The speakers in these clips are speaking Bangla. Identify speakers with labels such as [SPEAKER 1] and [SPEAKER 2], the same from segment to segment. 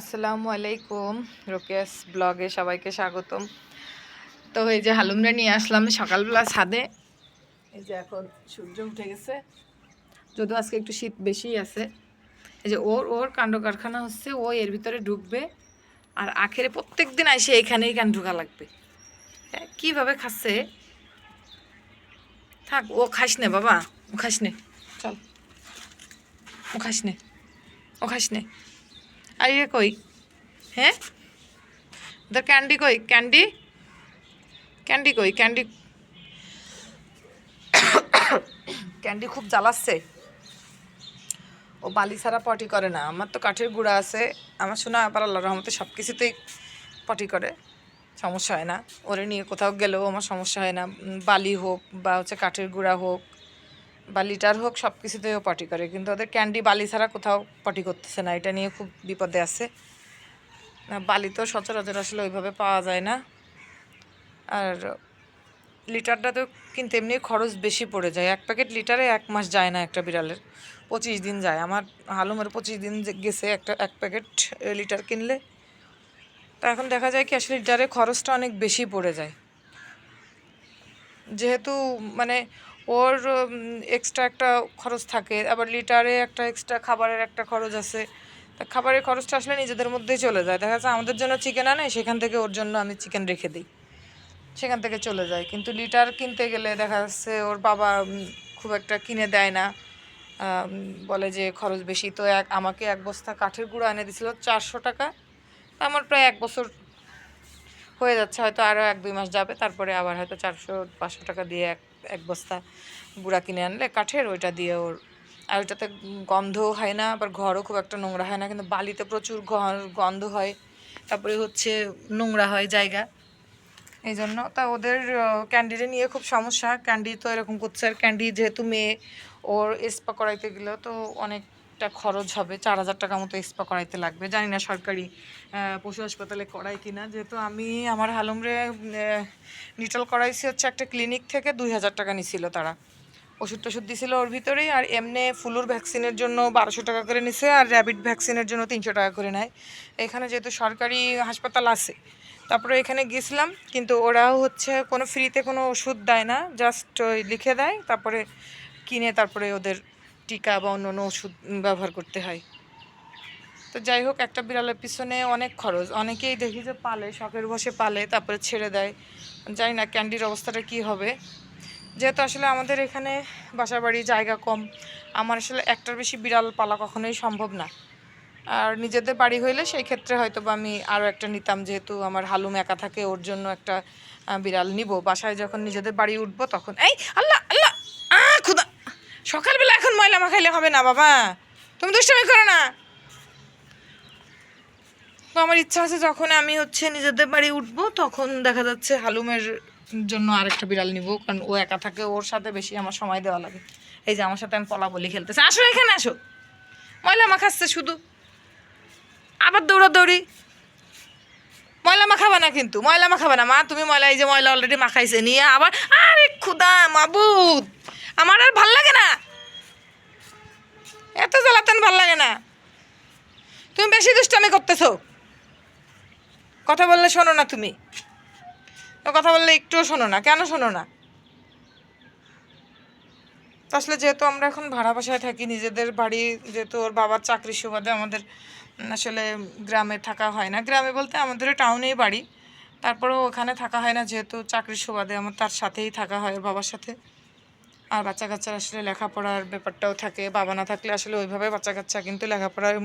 [SPEAKER 1] আসসালামু আলাইকুম। রোকেশ ব্লগে সবাইকে স্বাগতম। তো এই যে হালুমরা নিয়ে আসলাম সকালবেলা ছাদে। এই যে এখন সূর্য উঠে গেছে। যদিও আজকে একটু শীত বেশি আছে। এই যে ওর ওর কাণ্ড কারখানা হচ্ছে ও এর ভিতরে ঢুকবে। আর আখেরে প্রত্যেক দিন এসে এখানেই কান ঢুকা লাগবে। হ্যাঁ, কীভাবে খাচ্ছে? থাক ও খাস নে বাবা ও খাস নে। চল ও খাস নে ও খাস নে। আর ইয়ে কই? হ্যাঁ? ওদের ক্যান্ডি কই? ক্যান্ডি ক্যান্ডি কই? ক্যান্ডি ক্যান্ডি খুব জ্বালাচ্ছে। ও বালি ছাড়া পটি করে না। আমার তো কাঠের গুঁড়া আছে। আমার শোনা, আবার আল্লাহ রহমতে সব কিছুতেই পটি করে। সমস্যা হয় না। ওরে নিয়ে কোথাও গেলেও আমার সমস্যা হয় না। বালি হোক বা হচ্ছে কাঠের গুঁড়া হোক বা লিটার হোক সব কিছুতেও পটি করে, কিন্তু ওদের ক্যান্ডি বালি ছাড়া কোথাও পটি করতেছে না, এটা নিয়ে খুব বিপদে আছে। বালি তো সচরাচর আসলে ওইভাবে পাওয়া যায় না। আর লিটারটা তো কিন্তু এমনি খরচ বেশি পড়ে যায়। এক প্যাকেট লিটারে এক মাস যায় না একটা বিড়ালের, পঁচিশ দিন যায়। আমার হালুমের পঁচিশ দিন গেছে একটা, এক প্যাকেট লিটার কিনলে, তা এখন দেখা যায় কি আসলে লিটারে খরচটা অনেক বেশি পড়ে যায়। যেহেতু মানে ওর এক্সট্রা একটা খরচ থাকে। আবার লিটারে একটা এক্সট্রা খাবারের একটা খরচ আছে। তা খাবারের খরচটা আসলে নিজেদের মধ্যেই চলে যায়। দেখা যাচ্ছে আমাদের জন্য চিকেন আনে, সেখান থেকে ওর জন্য আমি চিকেন রেখে দিই। সেখান থেকে চলে যায়। কিন্তু লিটার কিনতে গেলে দেখা যাচ্ছে ওর বাবা খুব একটা কিনে দেয় না। বলে যে খরচ বেশি। তো এক, আমাকে এক বস্তা কাঠের গুঁড়ো এনে দিছিল চারশো টাকা। আমার প্রায় এক বছর হয়ে যাচ্ছে। হয়তো আরও এক দুই মাস যাবে। তারপরে আবার হয়তো চারশো, পাঁচশো টাকা দিয়ে এক এক বস্তা গুঁড়া কিনে আনলে কাঠের ওইটা দিয়ে ওর, আর ওইটাতে গন্ধও হয় না, আবার ঘরও খুব একটা নোংরা হয় না, কিন্তু বালিতে প্রচুর ঘর গন্ধ হয়, তারপরে হচ্ছে নোংরা হয় জায়গা। এই জন্য তা ওদের ক্যান্ডিডে নিয়ে খুব সমস্যা, ক্যান্ডি তো এরকম করছে আর ক্যান্ডি যেহেতু মেয়ে, ওর স্পা করাইতে গেলেও তো অনেকটা খরচ হবে, চার হাজার টাকা মতো স্পা করাইতে লাগবে। জানি না সরকারি পশু হাসপাতালে করাই কি না যেহেতু আমি আমার হালুমরে নিটল করাইছি হচ্ছে একটা ক্লিনিক থেকে দুই হাজার টাকা নিছিল তারা। ওষুধ টষুধ দিছিল ওর ভিতরেই, আর এমনি ফ্লুর ভ্যাকসিনের জন্য বারোশো টাকা করে নিছে, আর র্যাবিড ভ্যাকসিনের জন্য তিনশো টাকা করে নেয়। এখানে যেহেতু সরকারি হাসপাতাল আছে, তারপরে এখানে গেছিলাম, কিন্তু ওরাও হচ্ছে কোনো ফ্রিতে কোনো ওষুধ দেয় না জাস্ট ওই লিখে দেয়, তারপরে কিনে, তারপরে ওদের টিকা বা অন্য ওষুধ ব্যবহার করতে হয়। তো যাই হোক, একটা বিড়ালের পিছনে অনেক খরচ। অনেকেই দেখি যে পালে, শখের বসে পালে, তারপরে ছেড়ে দেয়। জানি না ক্যান্ডির অবস্থাটা কি হবে। যেহেতু আসলে আমাদের এখানে বাসা বাড়ি জায়গা কম, আমার আসলে একটার বেশি বিড়াল পালা কখনোই সম্ভব না। আর নিজেদের বাড়ি হইলে সেই ক্ষেত্রে হয়তো বা আমি আরও একটা নিতাম, যেহেতু আমার হালুম একা থাকে, ওর জন্য একটা বিড়াল নিব। বাসায় যখন নিজেদের বাড়ি উঠবো তখন, এই, আল্লাহ আল্লাহ সকালবেলা এখন ময়লা মাখাইলে হবে না, বাবা। তুমি দুষ্টামি করো না। তো আমার ইচ্ছা আছে যখন আমি হচ্ছে নিজেদের বাড়ি উঠবো, তখন দেখা যাচ্ছে হালুমের জন্য আরেকটা বিড়াল নিব, কারণ ও একা থাকে, ওর সাথে বেশি আমার সময় দেওয়া লাগে। এই যে আমার সাথে আমি পলা বলি খেলতেছে। আসো এখানে, আসো। ময়লা মাখাচ্ছে শুধু। আবার দৌড়াদৌড়ি ময়লা মাখাবা না কিন্তু, ময়লা মাখাবা না। মা, তুমি ময়লা, এই যে ময়লা অলরেডি মাখাইছে, নিয়ে আবার, আরে খুদা মাবুদ আমার আর ভালো লাগে না। এত জ্বালাতন ভালো লাগে না। তুমি বেশি দুষ্টামি করতেছো। কথা বললে শোনো না তুমি। কথা বললে একটুও শোনো না। কেন শোনো না? আসলে যেহেতু আমরা এখন ভাড়া বাসায় থাকি, নিজেদের বাড়ি যেহেতু ওর বাবার চাকরির সুবাদে আমাদের আসলে গ্রামে থাকা হয় না। গ্রামে বলতে আমাদের টাউনেই বাড়ি। তারপরেও ওখানে থাকা হয় না, যেহেতু চাকরির সুবাদে আমার তার সাথেই থাকা হয় বাবার সাথে। আর বাচ্চা কাচ্চার আসলে লেখাপড়ার ব্যাপারটাও থাকে, বাবা না থাকলে আসলে ওইভাবে বাচ্চা কাচ্চা কিন্তু লেখাপড়ায়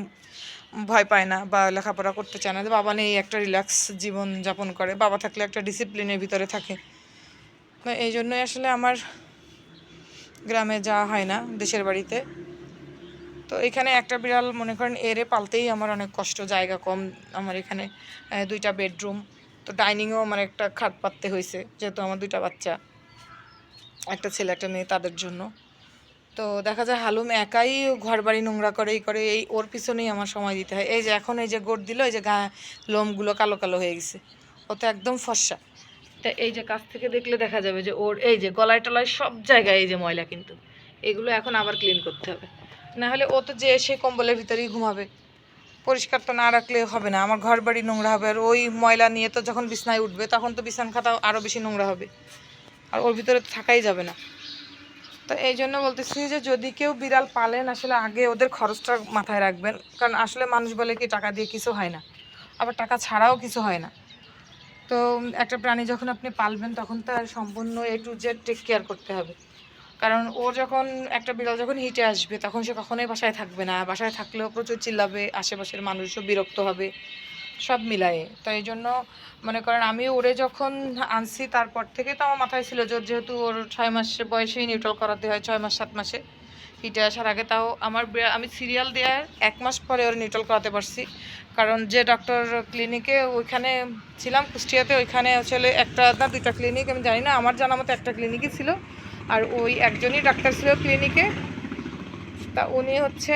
[SPEAKER 1] ভয় পায় না বা লেখাপড়া করতে চায় না। যে বাবা নেই, একটা রিল্যাক্স জীবন যাপন করে, বাবা থাকলে একটা ডিসিপ্লিনের ভিতরে থাকে। এই জন্যই আসলে আমার গ্রামে যাওয়া হয় না, দেশের বাড়িতে। তো এখানে একটা বিড়াল, মনে করেন এরে পালতেই আমার অনেক কষ্ট, জায়গা কম। আমার এখানে দুইটা বেডরুম। তো ডাইনিংয়েও আমার একটা খাট পাততে হয়েছে যেহেতু আমার দুইটা বাচ্চা। একটা ছেলে একটা মেয়ে তাদের জন্য। তো দেখা যায় হালুম একাই ঘর বাড়ি নোংরা করে এই করে এই ওর পিছনেই আমার সময় দিতে হয়। এই যে এখন এই যে গোট দিল এই যে গা লোমগুলো কালো কালো হয়ে গেছে। ও তো একদম ফর্সা। তা এই যে কাছ থেকে দেখলে দেখা যাবে যে ওর এই যে গলায় টলায় সব জায়গায় এই যে ময়লা কিন্তু। এগুলো এখন আবার ক্লিন করতে হবে। না হলে ও তো যে এসে কম্বলের ভিতরেই ঘুমাবে। পরিষ্কার তো না রাখলে হবে না। আমার ঘর বাড়ি নোংরা হবে। আর ওই ময়লা নিয়ে তো যখন বিছনায় উঠবে তখন তো বিছান খাতা আরও বেশি নোংরা হবে। আর ওর ভিতরে থাকাই যাবে না। তো এই জন্য বলতেছি যে যদি কেউ বিড়াল পালেন, আসলে আগে ওদের খরচটা মাথায় রাখবেন। কারণ আসলে মানুষ বলে কি, টাকা দিয়ে কিছু হয় না। আবার টাকা ছাড়াও কিছু হয় না। তো একটা প্রাণী যখন আপনি পালবেন, তখন তার সম্পূর্ণ A to Z take care করতে হবে। কারণ ও যখন, একটা বিড়াল যখন হিটে আসবে, তখন সে কখনোই বাসায় থাকবে না। বাসায় থাকলেও প্রচুর চিল্লাবে, আশেপাশের মানুষও বিরক্ত হবে। সব মিলায়ে। তো এই জন্য মনে করেন আমি ওরে যখন আনছি তারপর থেকে তো আমার মাথায় ছিল ওর যেহেতু ওর ছয় মাস বয়সেই নিউট্রাল করাতে হয়, ছয় মাস, সাত মাসে। হিটে আসার আগে তাও আমার আমি সিরিয়াল দেওয়ার এক মাস পরে ওর নিউট্রাল করাতে পারছি। কারণ যে ডক্টর ক্লিনিকে ওইখানে ছিলাম, কুষ্টিয়াতে ওইখানে আসলে একটা না দুইটা ক্লিনিক আমি জানি না, আমার জানা মতো একটা ক্লিনিকই ছিল। আর ওই একজনই ডাক্তার ছিল ক্লিনিকে তা উনি হচ্ছে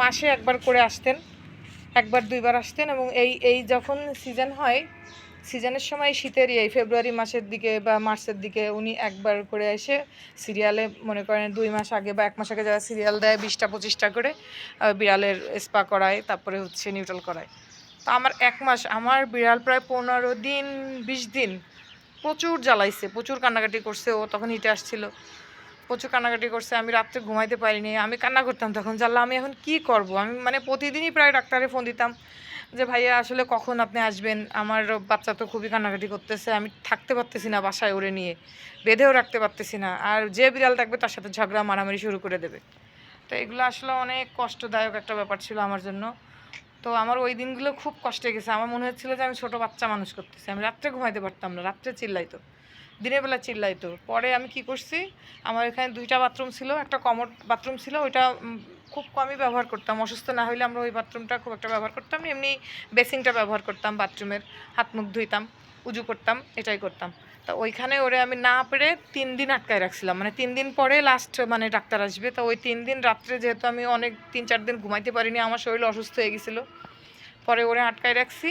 [SPEAKER 1] মাসে একবার করে আসতেন। একবার, দুইবার আসতেন এবং এই এই যখন সিজন হয় সিজনের সময় শীতের এই ফেব্রুয়ারি মাসের দিকে বা মার্চের দিকে উনি একবার করে এসে সিরিয়ালে মনে করেন দুই মাস আগে বা এক মাস আগে যারা সিরিয়াল দেয় বিশটা, পঁচিশটা করে বিড়ালের স্পা করায়, তারপরে হচ্ছে নিউট্রাল করায়। তো আমার এক মাস, আমার বিড়াল প্রায় পনেরো দিন, বিশ দিন প্রচুর জ্বালাইছে, প্রচুর কান্নাকাটি করছে, ও তখন হিটে আসছিল। প্রচুর কান্নাকাটি করছে, আমি রাত্রে ঘুমাইতে পারিনি, আমি কান্না করতাম তখন জানলা আমি এখন কি করব? আমি মানে প্রতিদিনই প্রায় ডাক্তারে ফোন দিতাম, যে ভাইয়া, আসলে কখন আপনি আসবেন? আমার বাচ্চা তো খুবই কান্নাকাটি করতেছে, আমি থাকতে পারতেছি না বাসায় ওরে নিয়ে, বেঁধেও রাখতে পারতেছি না, আর যে বিড়াল থাকবে তার সাথে ঝগড়া, মারামারি শুরু করে দেবে। তো এগুলো আসলে অনেক কষ্টদায়ক একটা ব্যাপার ছিল আমার জন্য। তো আমার ওই দিনগুলো খুব কষ্টে গেছে, আমার মনে হচ্ছিল যে আমি ছোট বাচ্চা মানুষ করতেছি, আমি রাত্রে ঘুমাইতে পারতাম না, রাত্রে চিল্লাইতো। দিনের বেলা চিল্লাইতো। পরে আমি কি করছি, আমার এখানে দুইটা বাথরুম ছিল, একটা কমোড বাথরুম ছিল, ওইটা খুব কমই ব্যবহার করতাম। অসুস্থ না হলে আমরা ওই বাথরুমটা খুব একটা ব্যবহার করতাম এমনি বেসিংটা ব্যবহার করতাম, বাথরুমের, হাত মুখ ধুইতাম, উজু করতাম, এটাই করতাম। তা ওইখানে ওরে আমি না পেরে তিন দিন আটকায় রাখছিলাম। মানে তিন দিন পরে লাস্ট মানে ডাক্তার আসবে, তো ওই তিন দিন রাত্রে যেহেতু আমি অনেক, তিন চার দিন ঘুমাইতে পারিনি, আমার শরীর অসুস্থ হয়ে গেছিল। পরে ওরে আটকায় রাখছি।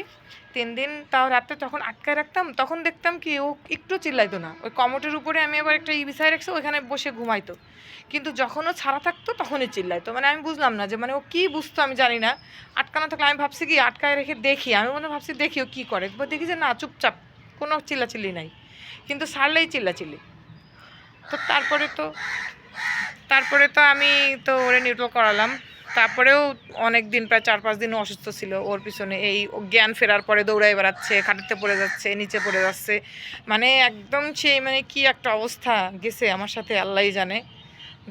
[SPEAKER 1] তিন দিন তাও রাত্রে তখন আটকায় রাখতাম, তখন দেখতাম কি ও একটু চিল্লাইতো না। ওই কমোটের উপরে আমি আবার একটা ই বিছায় রাখছি, ওইখানে বসে ঘুমাইতো। কিন্তু যখন ও ছাড়া থাকতো, তখনই চিল্লাইতো। মানে আমি বুঝলাম না যে মানে ও কী বুঝতো আমি জানি না। আটকানো থাকলে আমি ভাবছি কি, আটকায় রেখে দেখি। আমি মনে ভাবছি দেখি ও কী করে। এবার দেখি যে না, চুপচাপ, কোনো চিল্লাচিল্লি নাই। কিন্তু ছাড়লেই চিল্লাচিল্লি। তো তারপরে তো তারপরে তো আমি তো ওরে নিউট্রাল করালাম। তারপরেও অনেক দিন প্রায় চার পাঁচ দিন অসুস্থ ছিল। ওর পিছনে এই জ্ঞান ফেরার পরে দৌড়াই বেড়াচ্ছে খাটিতে পড়ে যাচ্ছে, নিচে পড়ে যাচ্ছে। মানে একদম সেই মানে কি একটা অবস্থা গেছে আমার সাথে, আল্লাহই জানে।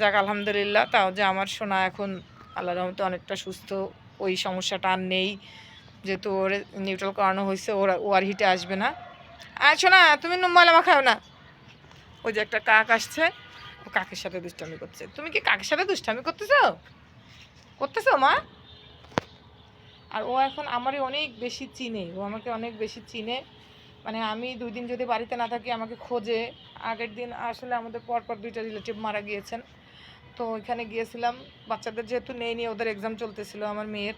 [SPEAKER 1] যাক, আলহামদুলিল্লাহ, তাও যে আমার সোনা এখন আল্লাহ রহমতে অনেকটা সুস্থ, ওই সমস্যাটা আর নেই। যেহেতু ওর নিউট্রাল করানো হয়েছে, ওর, ও আর হিটে আসবে না। আর শোনা তুমি ময়লা মাখাও না? ওই যে একটা কাক আসছে, ও কাকের সাথে দুষ্টামি করছে। তুমি কি কাকের সাথে দুষ্টামি করতেছো? করতেছো মা? আর ও এখন আমারই অনেক বেশি চিনে, ও আমাকে অনেক বেশি চিনে। মানে আমি দুই দিন যদি বাড়িতে না থাকি, আমাকে খোঁজে। আগের দিন আসলে আমাদের পরপর দুইটা রিলেটিভ মারা গিয়েছেন। তো ওইখানে গিয়েছিলাম। বাচ্চাদের যেহেতু নেই নিয়ে ওদের এক্সাম চলতেছিল আমার মেয়ের।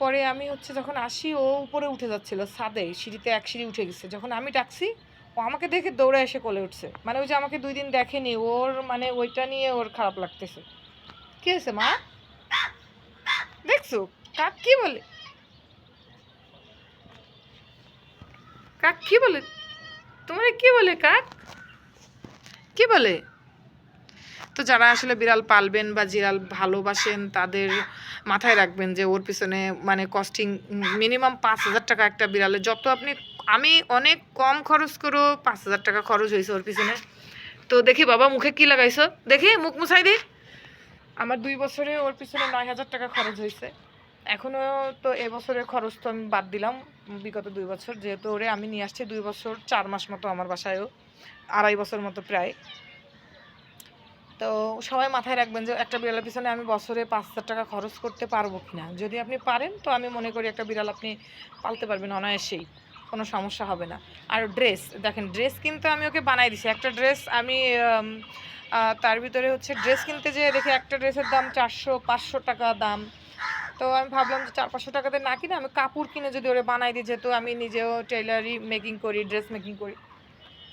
[SPEAKER 1] পরে আমি হচ্ছে যখন আসি, ও উপরে উঠে যাচ্ছিল, ছাদে, সিঁড়িতে এক সিঁড়ি উঠে গেছে। যখন আমি ডাকছি, ও আমাকে দেখে দৌড়ে এসে কোলে উঠছে। মানে ওই যে আমাকে দুই দিন দেখেনি, ওর মানে ওইটা নিয়ে ওর খারাপ লাগতেছে। কি হয়েছে মা? দেখছ? কাক কি বলে। কাক কি বলে? তোমার কি বলে কাক? কি বলে? তো যারা আসলে বিড়াল পালবেন বা বিড়াল ভালোবাসেন, তাদের মাথায় রাখবেন যে ওর পিছনে মানে কস্টিং মিনিমাম পাঁচ হাজার টাকা একটা বিড়ালে যত আপনি, আমি অনেক কম খরচ করেও পাঁচ হাজার টাকা খরচ হয়েছে ওর পিছনে। তো দেখি বাবা, মুখে কি লাগাইছো? দেখি, মুখ মুছাই দি। আমার দুই বছরে ওর পিছনে নয় হাজার টাকা খরচ হয়েছে। এখনও তো এবছরের খরচ তো আমি বাদ দিলাম, বিগত দুই বছর। যেহেতু ওরে আমি নিয়ে আসছি দুই বছর, চার মাস মতো আমার বাসায়ও, আড়াই বছর মতো প্রায়। তো সবাই মাথায় রাখবেন যে একটা বিড়ালের পিছনে আমি বছরে পাঁচ হাজার টাকা খরচ করতে পারব কিনা। যদি আপনি পারেন, তো আমি মনে করি একটা বিড়াল আপনি পালতে পারবেন অনায়াসেই। কোনো সমস্যা হবে না। আর ড্রেস দেখেন ড্রেস কিন্তু আমি ওকে বানাই দিছি। একটা ড্রেস আমি তার ভিতরে হচ্ছে ড্রেস কিনতে যেয়ে দেখি একটা ড্রেসের দাম চারশো, পাঁচশো টাকা দাম। তো আমি ভাবলাম যে চার পাঁচশো টাকাতে না কিনে আমি কাপড় কিনে যদি ওরে বানাই দিই, যেহেতু আমি নিজেও টেইলারি মেকিং করি ড্রেস মেকিং করি।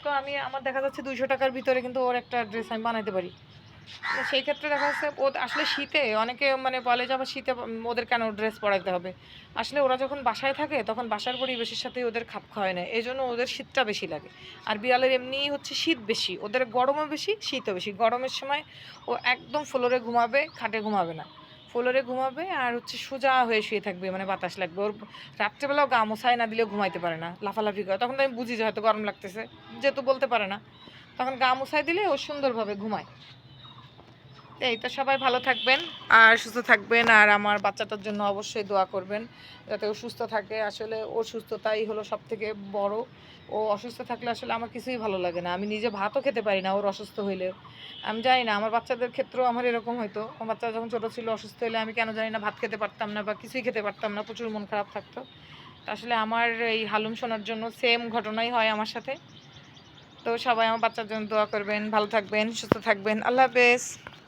[SPEAKER 1] তো আমি, আমার দেখা যাচ্ছে দুইশো টাকার ভিতরে কিন্তু ওর একটা ড্রেস আমি বানাইতে পারি। সেই ক্ষেত্রে দেখা যাচ্ছে ও আসলে শীতে, অনেকে মানে বলে যে আবার শীতে ওদের কেন ড্রেস পরাতে হবে? আসলে ওরা যখন বাসায় থাকে তখন বাসার পরিবেশের সাথে ওদের খাপ খাওয়ায় না। এই জন্য ওদের শীতটা বেশি লাগে। আর বিড়ালের এমনি হচ্ছে শীত বেশি। ওদের গরমও বেশি, শীতও বেশি। গরমের সময় ও একদম ফ্লোরে ঘুমাবে, খাটে ঘুমাবে না। ফ্লোরে ঘুমাবে আর হচ্ছে সোজা হয়ে শুয়ে থাকবে মানে বাতাস লাগবে। ওর রাত্রেবেলাও গা মশাই না দিলেও ঘুমাইতে পারে না। লাফালাফি করে। তখন তো আমি বুঝি যে হয়তো গরম লাগতেছে। যেহেতু বলতে পারে না। তখন গা মশাই দিলে ও সুন্দরভাবে ঘুমায়। এই তো সবাই ভালো থাকবেন আর সুস্থ থাকবেন আর আমার বাচ্চাটার জন্য অবশ্যই দোয়া করবেন যাতে ও সুস্থ থাকে। আসলে ওর সুস্থতাই হলো সব থেকে বড়। ও অসুস্থ থাকলে আসলে আমার কিছুই ভালো লাগে না। আমি নিজে ভাতও খেতে পারি না ওর অসুস্থ হইলে। আমি জানি না, আমার বাচ্চাদের ক্ষেত্রেও আমার এরকম হয়তো আমার বাচ্চা যখন ছোটো ছিল অসুস্থ হলে আমি কেন জানি না ভাত খেতে পারতাম না বা কিছুই খেতে পারতাম না, প্রচুর মন খারাপ থাকতো। আসলে আমার এই হালুম শোনার জন্য সেম ঘটনাই হয় আমার সাথে। তো সবাই আমার বাচ্চার জন্য দোয়া করবেন, ভালো থাকবেন, সুস্থ থাকবেন। আল্লাহ হাফেজ।